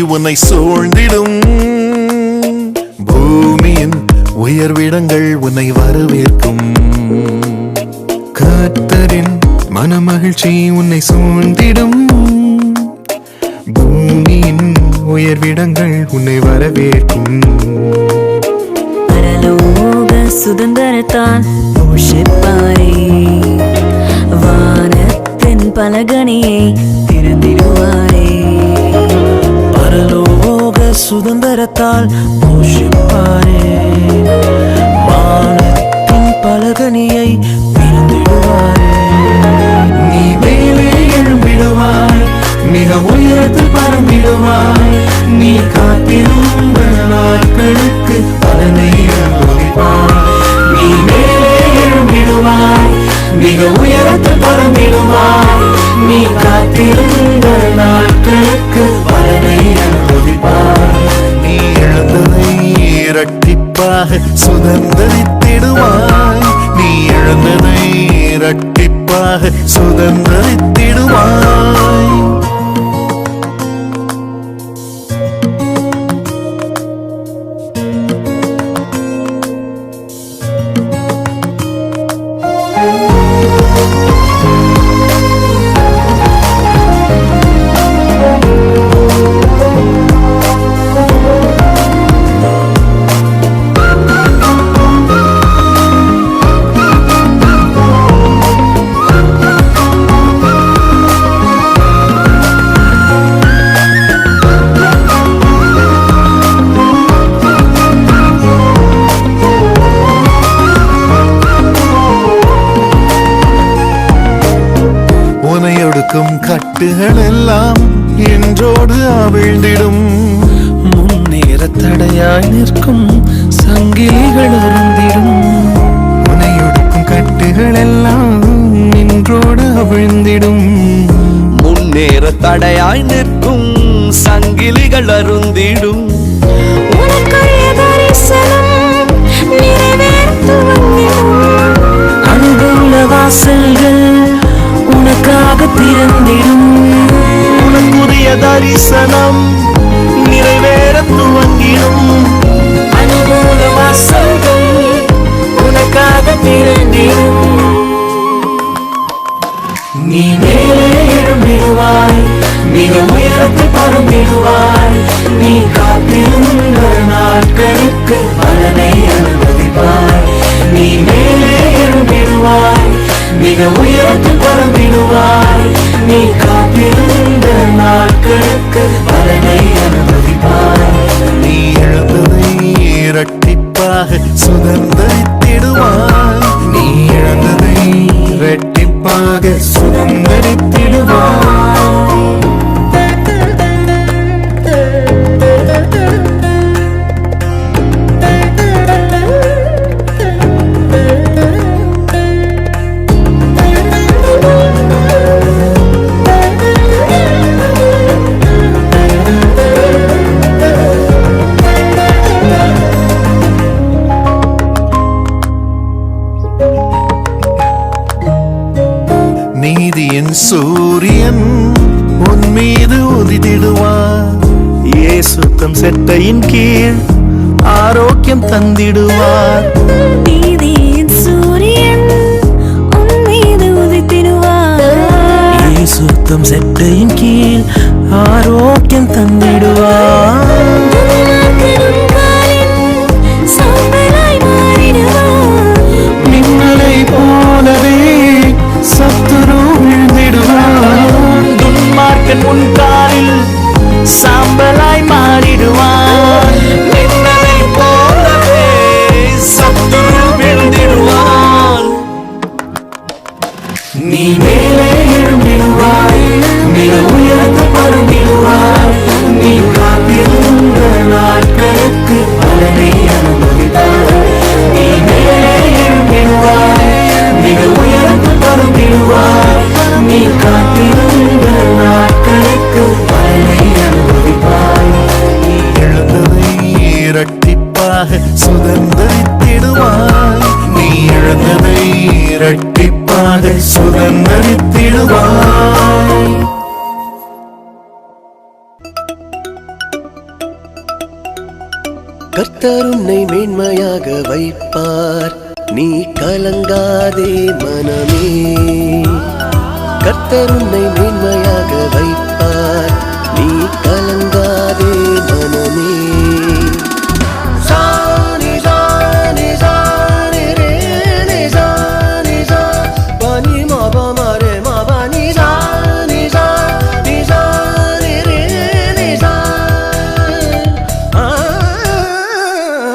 உன்னை சூழ்ந்திடும். பூமியின் உயர்விடங்கள் உன்னை வரவேற்கும். கர்த்தரின் மனமகிழ்ச்சி உன்னை சூழ்ந்திடும். பூமியின் உயர்விடங்கள் உன்னை வரவேற்கும். பரலோக சுதந்திரத்தால் போஷிப்பாரே வானத்தின் பலகனியை திறந்திடுவாரே. சுதந்திரத்தால் போஷிப்பாரே வானத்தின் பலகனியை பிறந்திடுவாரே நீ மேலே எழும்பிடுவாய் மிக உயரத்தில் பறந்திடுவாய் நீ காத்திரும் நாட்களுக்கு பலனை அனுபவிப்பாய். நீ மேலே எழும்பிடுவாய் மிக உயரத்தில் பறந்திடுவாய் நீ காத்திருந்த நாட்களுக்கு பலனை இரட்டிப்பாக சுதந்திரித்திடுவாய். நீ இழந்ததை இரட்டிப்பாக சுதந்திரித்திடுவாய். அவிழ்ந்திடும் முன்னேற தடையாய் நிற்கும் சங்கிலிகள் அருந்திடும் உனை ஒடுக்கும் கட்டுகள் எல்லாம் நின்றோடு அவிழ்ந்திடும். முன்னேற தடையாய் நிற்கும் சங்கிலிகள் அருந்திடும். வாசல்கள் உனக்காக திறந்திடும் உனக்குரிய தரிசனம் நிறைவேற துவங்கிடும். அனுகூல வாசல்கள் உனக்காக திறந்திடும் நீ மேலே எழும்பிடுவாய் மிக உயரத்தில் பறந்திடுவாய். நீ காத்திருந்த நாட்களுக்கு பலனை அனுபவிப்பாய். நீ மேலே எழும்பிடுவாய் மிக உயரத்தில் பறந்திடுவாய். நீ கா இரட்டிப்பாக சுதந்திரித்திடுவாய் உன் மீது உதித்திடுவார். இயேசு தம் செட்டையின் கீழ் ஆரோக்கியம் தந்திடுவார். நீதியின் சூரியன் உன் மீது உதித்திடுவார். சுத்தம் செட்டையின் கீழ் ஆரோக்கியம் தந்திடுவார். அரக்கன் உன் காலில் சாம்பலாய் மாறிடுவான். நின்னலை போலவே சத்துரு விழுந்திடுவான். நீ மேலே எழும்பிடுவாய் மிக உயர்த்தப்படுத்திடுவாய் நீ காத்திருந்தாய்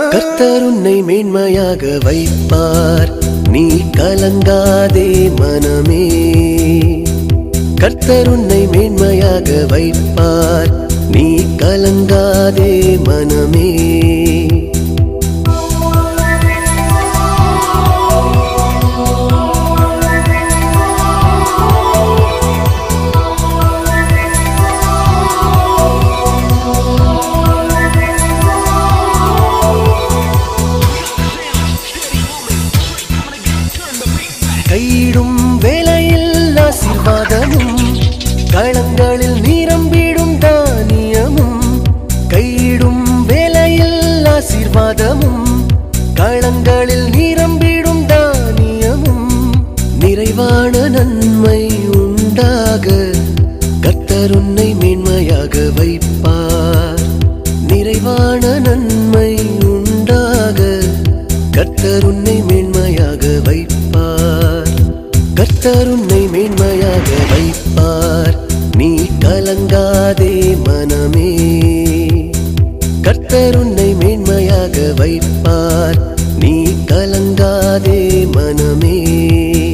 கர்த்தர் உன்னை மேன்மையாக வைப்பார். நீ கலங்காதே மனமே. கர்த்தர் உன்னை மேன்மையாக வைப்பார். நீ கலங்காதே மனமே. வேலையில் ஆசீர்வாதமும் களங்களில் நீரம்பிடும் தானியமும் நிறைவான நன்மை உண்டாக கர்த்தர் உன்னை மேன்மையாக வைப்பார். நிறைவான நன்மை உண்டாக கர்த்தர் உன்னை மேன்மையாக வைப்பார். கர்த்தர் உன்னை மேன்மையாக வைப்பார். நீ கலங்காதே மனமே. வைப்பார். நீ கலங்காதே மனமே.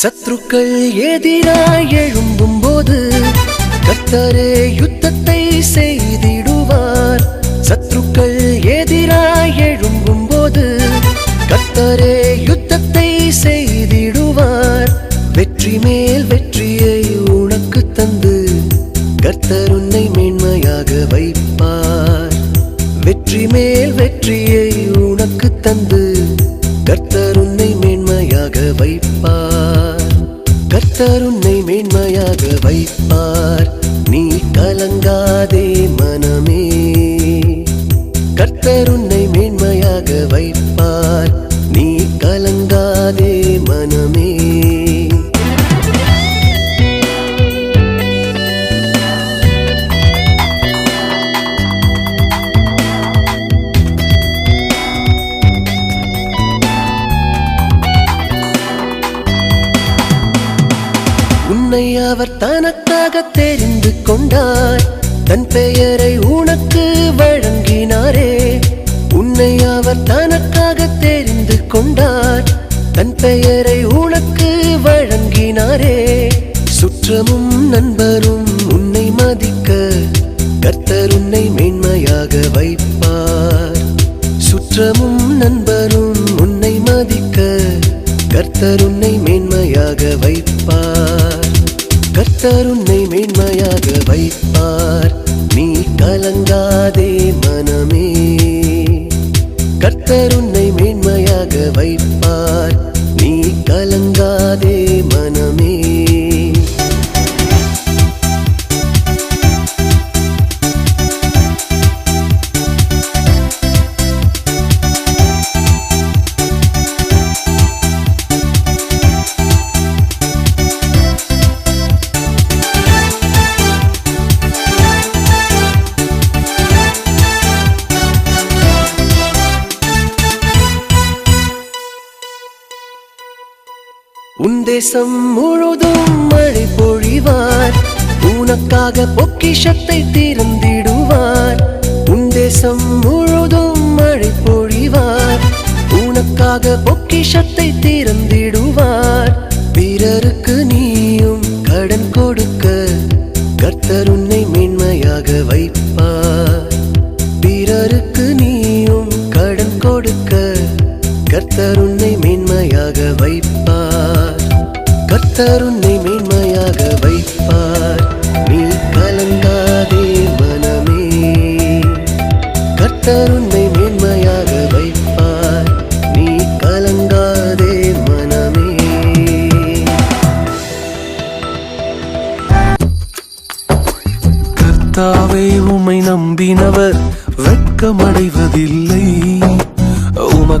சத்ருக்கள் எதிராய் எழும்பும் போது கத்தரே யுத்தத்தை செய்திடுவார். சத்ருக்கள் எதிராய் எழும்பும் போது கத்தரே யுத்தத்தை செய்திடுவார். வெற்றி மேல் வெற்றியை உனக்கு தந்து கர்த்தர் உன்னை மேன்மையாக வைப்பார். வெற்றி மேல் வெற்றியை உனக்கு தந்து கர்த்தர் உன்னை மேன்மையாக வைப்பார். கர்த்தர் உன்னை மேன்மையாக வைப்பார். நீ கலங்காதே மனமே. கர்த்தர் உன்னை மேன்மையாக வைப்பார். கர்த்தர் உன்னை மேன்மையாக வைப்பார். நீ கலங்காதே மனமே. கர்த்தர் உன்னை மேன்மையாக வைப்பார். நீ கலங்காதே மனமே. தேசம் முழுதும் மழை பொழிவார். உனக்காக பொக்கிஷத்தை திறந்திடுவார். உன் தேசம் முழுதும் மழை பொழிவார். உனக்காக பொக்கிஷத்தை திறந்திடுவார். பிறருக்கு நீ கர்த்தருன்னை மேன்மையாக வைப்பார். நீ கலங்காதே மனமே. கர்த்தருன்னை மேன்மையாக வைப்பார். நீ கலங்காதே மனமே. கர்த்தாவே உம்மை நம்பினவர் வெட்கமடை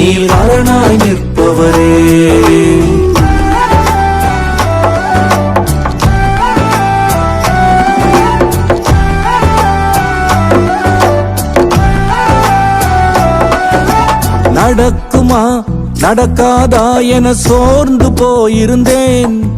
நீர் அரணாய் நிற்பவரே. நடக்குமா? நடக்காதா என சோர்ந்து போயிருந்தேன்.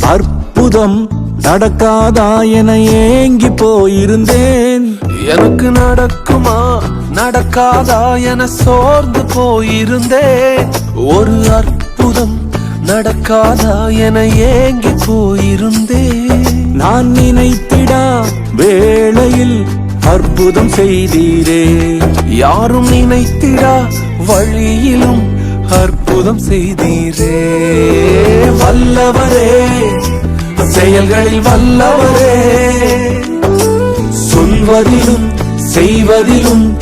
அற்புதம் நடக்காதா என ஏங்கி போயிருந்தேன். எனக்கு நடக்குமா? நடக்காதா என சோர்ந்து போயிருந்தேன் ஒரு அற்புதம் நடக்காதா என ஏங்கி போயிருந்தேன் நான் நினைத்திடா வேளையில் அற்புதம் செய்தீரே. யாரும் நினைத்திடா வழியிலும் அற்புதம் செய்தீரே. வல்லவரே செயல்களில் வல்லவரே. சொல்வதிலும் செய்வதிலும்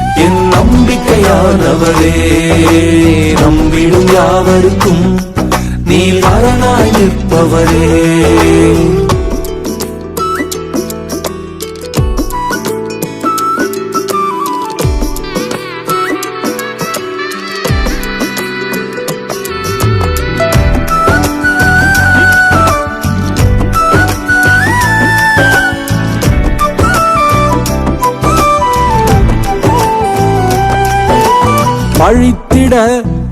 என் நம்பிக்கையானவரே நம்பிடும் யாவருக்கும் நீ அரணாய் நிற்பவரே.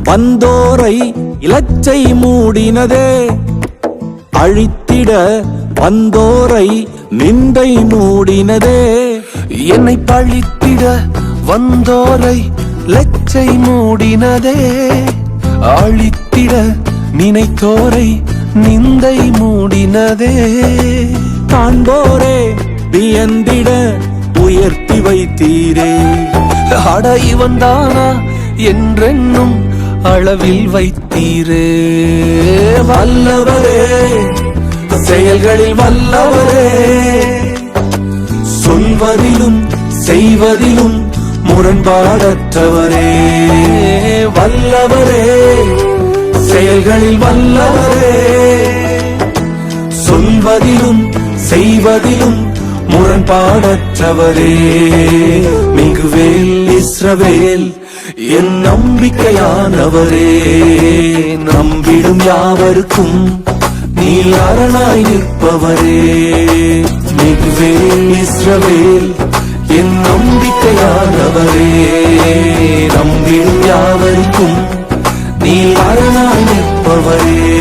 வந்தோரை இலச்சை மூடினதே. அழித்திட வந்தோரை நிந்தை மூடினதே. என்னை பழித்திட வந்தோரை லச்சை மூடினதே. அழித்திட நினைத்தோரை நிந்தை மூடினதே. காண்போரே வியந்திட உயர்த்தி வைத்தீரே. அட இவன் தானா என்றென்னும் அளவில் வைத்தீரே. வல்லவரே செயல்களில் வல்லவரே. சொல்வதிலும் செய்வதிலும் முரண்பாடற்றவரே. வல்லவரே செயல்களில் வல்லவரே. சொல்வதிலும் செய்வதிலும் முரண்பாடற்றவரே. மிகுவேல் இஸ்ரவேல் என் நம்பிக்கையானவரே நம்பிடும் யாவருக்கும் நீ அரணாய் நிற்பவரே. மிகுவேல் இஸ்ரவேல் என் நம்பிக்கையானவரே நம்பிடும் யாவருக்கும் நீ அரணாய் நிற்பவரே.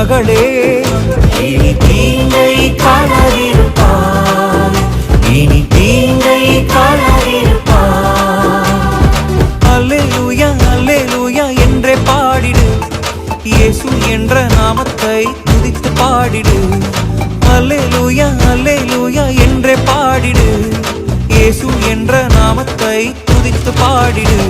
மகளே இனி தீங்கை காணாதிருப்பார் இனி தீங்கை காணாதிருப்பார் அல்லேலூயா அல்லேலூயா என்றே பாடிடு. இயேசு என்ற நாமத்தை துதித்து பாடிடு. அல்லேலூயா அல்லேலூயா என்றே பாடிடு. இயேசு என்ற நாமத்தை துதித்து பாடிடு.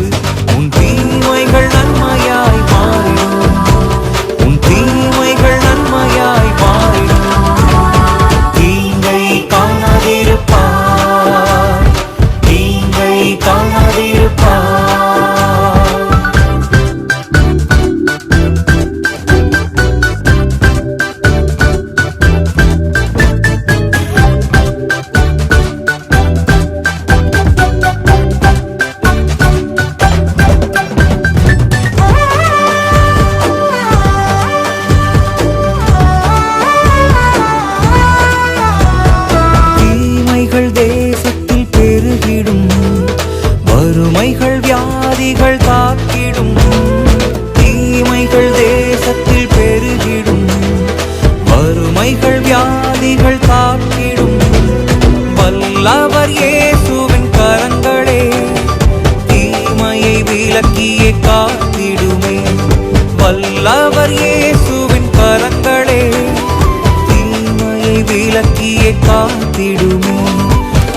விளக்கியே காத்திடுமே.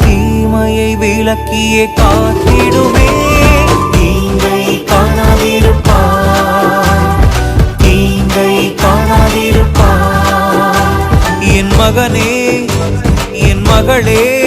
தீமையை விளக்கியே காத்திடுமே. தீங்கை காணாதிருப்பார். தீங்கை காணாதிருப்பார். என் மகனே என் மகளே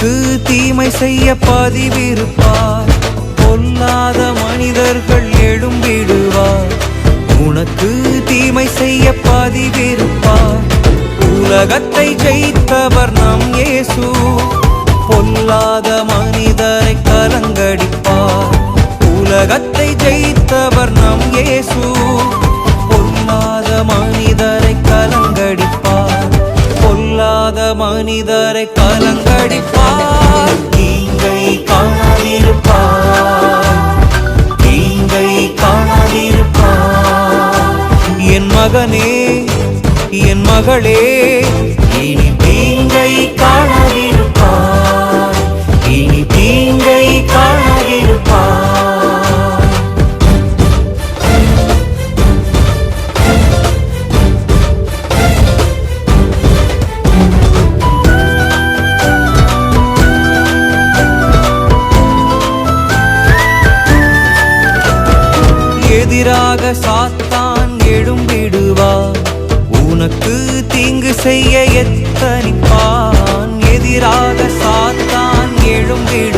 உனக்கு தீமை செய்ய பதிவிருப்பார். பொல்லாத மனிதர்கள் எழும்பிடுவார். உனக்கு தீமை செய்ய பதிவிருப்பார். உலகத்தை ஜெயித்தவர் நம் இயேசு. பொல்லாத மனிதரை கலங்கடிப்பார். உலகத்தை ஜெயித்தவர் நம் இயேசு. பொல்லாத மனிதரை கலங்கடிப்பார். பொல்லாத மனிதரை கலங்க கலங்கடிப்பார் தீங்கை காணாதிருப்பார். தீங்கை காணாதிருப்பார். என் மகனே என் மகளே சாத்தான் எழும்பிடுவார். உனக்கு தீங்கு செய்ய எத்தனிப்பான்? எதிராக சாத்தான் எழும்பிடுவான்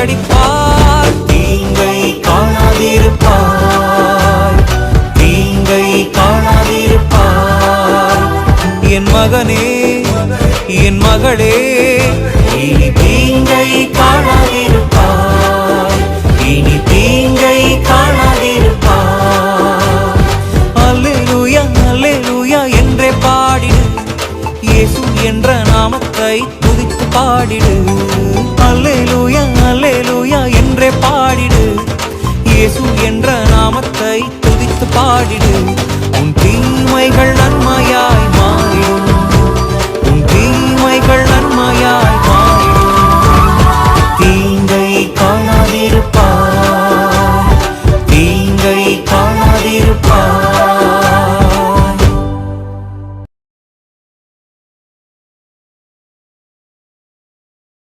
சிதறடிப்பார் தீங்கை காணாதிருப்பார். தீங்கை காணாதிருப்பார். என் மகனே என் மகளே இனி தீங்கை காணாதிருப்பார். இனி தீங்கை காணாதிருப்பார். அல்லேலூயா அல்லேலூயா என்றே பாடிடு. இயேசு என்ற நாமத்தை துதித்து பாடிடு.